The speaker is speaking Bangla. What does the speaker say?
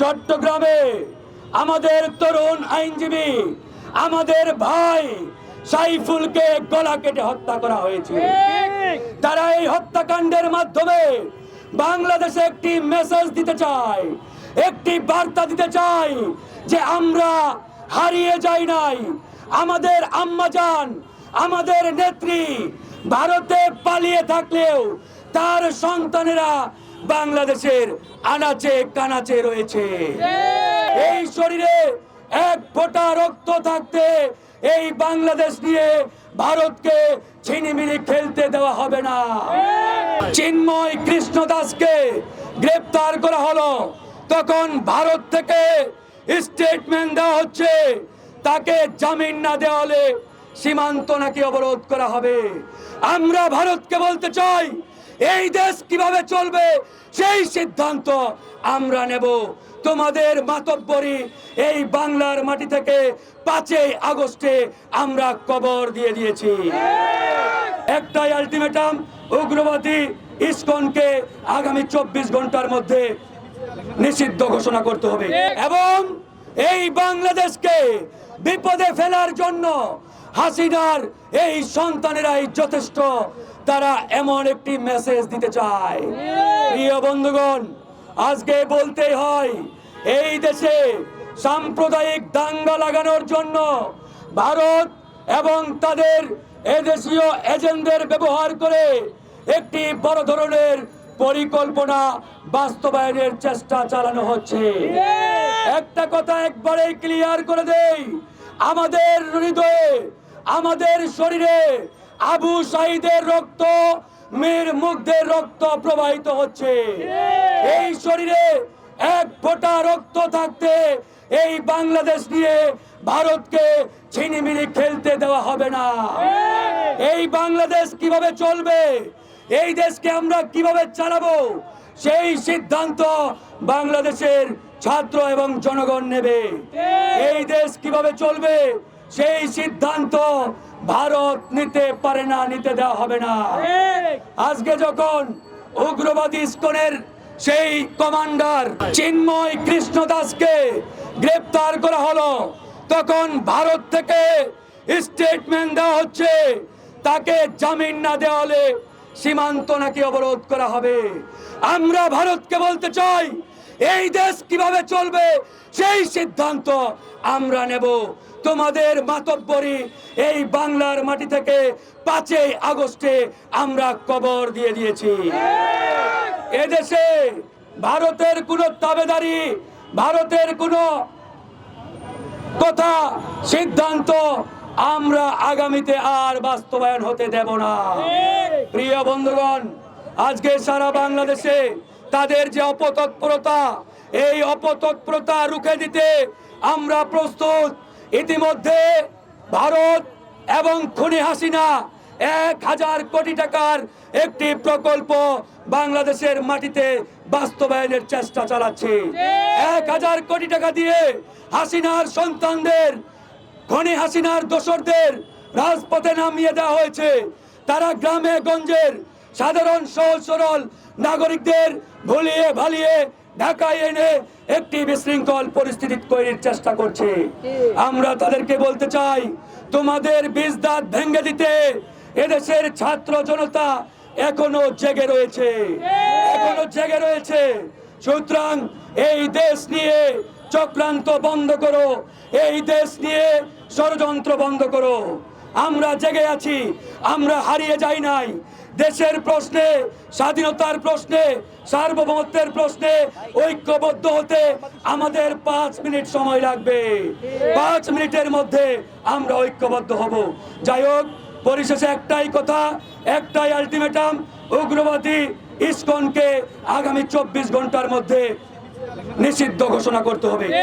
চট্টগ্রামে আমাদের তরুণ আইনজীবী আমাদের ভাই সাইফুলকে গলা কেটে হত্যা করা হয়েছে। তারা এই হত্যাকাণ্ডের মাধ্যমে বাংলাদেশে একটি মেসেজ দিতে চায় একটি বার্তা দিতে চাই যে আমরা হারিয়ে যাই নাই। আমাদের আম্মাজান আমাদের নেত্রী ভারতে পালিয়ে থাকলেও তার সন্তানেরা বাংলাদেশের আনাচে কানাচে রয়েছে। এই শরীরে এক ফোঁটা রক্ত থাকতে এই বাংলাদেশ নিয়ে ভারতকে ছিনিমিনি খেলতে দেওয়া হবে না। চিন্ময় কৃষ্ণ দাসকে গ্রেপ্তার করা হলো। তখন ভারত থেকে স্টেটমেন্ট দেওয়া হচ্ছে, তাকে জামিন না দেওয়া হলে সীমান্ত নাকি অবরোধ করা হবে। আমরা ভারতকে বলতে চাই এই দেশ কীভাবে চলবে? সেই সিদ্ধান্ত আমরা নেব। তোমাদের মাতব্বরি এই বাংলার মাটি থেকে পাঁচই আগস্টে আমরা কবর দিয়ে দিয়েছি। একটাই আলটিমেটাম উগ্রবাদী ইসকনকে আগামী চব্বিশ ঘণ্টার মধ্যে নিষিদ্ধ ঘোষণা করতে হবে। এবং এই বাংলাদেশকে বিপদে ফেলার জন্য হাসিনার এই সন্তানেরাই যথেষ্ট। তারা এমন একটি মেসেজ দিতে চায়। প্রিয় বন্ধুগণ আজকে বলতেই হয় এই দেশে সাম্প্রদায়িক দাঙ্গা লাগানোর জন্য ভারত এবং তাদের এদেশীয় এজেন্টদের ব্যবহার করে একটি বড় ধরনের পরিকল্পনা বাস্তবায়নের চেষ্টা চালানো হচ্ছে। একটা কথা একবারেই ক্লিয়ার করে দেই আমাদের হৃদয়ে আমাদের শরীরে আবু সাইদের রক্ত, মীর মুগ্ধের রক্ত প্রবাহিত হচ্ছে। এই শরীরে এক ফোঁটা রক্ত থাকতে এই বাংলাদেশ নিয়ে ভারতকে ছিনিমিনি খেলতে দেওয়া হবে না। এই বাংলাদেশ কীভাবে চলবে, এই দেশকে আমরা কীভাবে চালাবো, সেই সিদ্ধান্ত বাংলাদেশের ছাত্র এবং জনগণ নেবে। এই দেশ কীভাবে চলবে সেই সিদ্ধান্ত ভারত নিতে পারে না, নিতে দেওয়া হবে না। আজকে যখন উগ্রবাদী ইস্কনের সেই কমান্ডার চিন্ময় কৃষ্ণ দাসকে গ্রেপ্তার করা হলো, তখন ভারত থেকে স্টেটমেন্ট দেওয়া হচ্ছে, তাকে জামিন না দেওয়া হলে সীমান্ত নাকি অবরোধ করা হবে। আমরা ভারতকে বলতে চাই, এই দেশ কীভাবে চলবে, সেই সিদ্ধান্ত আমরা নেব। তোমাদের মাতব্বরি এই বাংলার মাটি থেকে পাঁচই আগস্টে আমরা কবর দিয়ে দিয়েছি। এদেশে ভারতের কোনো তাবেদারি, ভারতের কোনো কথা, সিদ্ধান্ত আমরা আগামীতে আর বাস্তবায়ন হতে দেব না। প্রিয় বন্ধুগণ, আজকে সারা বাংলাদেশে তাদের যে অপতৎপরতা, এই অপতৎপরতা রুখে দিতে আমরা প্রস্তুত। ইতিমধ্যে ভারত এবং খুনি হাসিনা এক হাজার কোটি টাকার একটি প্রকল্প বাংলাদেশের মাটিতে বাস্তবায়নের চেষ্টা চালাচ্ছে। এক হাজার কোটি টাকা দিয়ে হাসিনার সন্তানদের, খনি হাসিনার দোসরদের রাজপথে নামিয়ে দেওয়া হয়েছে। তারা গ্রামে গঞ্জের সাধারণ সহজ সরল নাগরিকদের ভুলিয়ে ভালিয়ে ঢাকায় এনে একটি বিশৃঙ্খল পরিস্থিতি তৈরির চেষ্টা করছে। আমরা তাদেরকে বলতে চাই তোমাদের বীজ দাঁত ভেঙে দিতে এদেশের ছাত্র জনতা এখনও জেগে রয়েছে। এখনও জেগে রয়েছে। সুতরাং এই দেশ নিয়ে চক্রান্ত বন্ধ করো। এই দেশ নিয়ে ষড়যন্ত্র বন্ধ করো। আমরা জেগে আছি আমরা হারিয়ে যাই নাই। দেশের প্রশ্নে, স্বাধীনতার প্রশ্নে, সার্বভৌমত্বের প্রশ্নে ঐক্যবদ্ধ হতে আমাদের পাঁচ মিনিট সময় লাগবে। পাঁচ মিনিটের মধ্যে আমরা ঐক্যবদ্ধ হব। যাই হোক, পরিশেষে একটাই কথা, একটাই আলটিমেটাম, উগ্রবাদী ইসকনকে আগামী চব্বিশ ঘণ্টার মধ্যে নিষিদ্ধ ঘোষণা করতে হবে।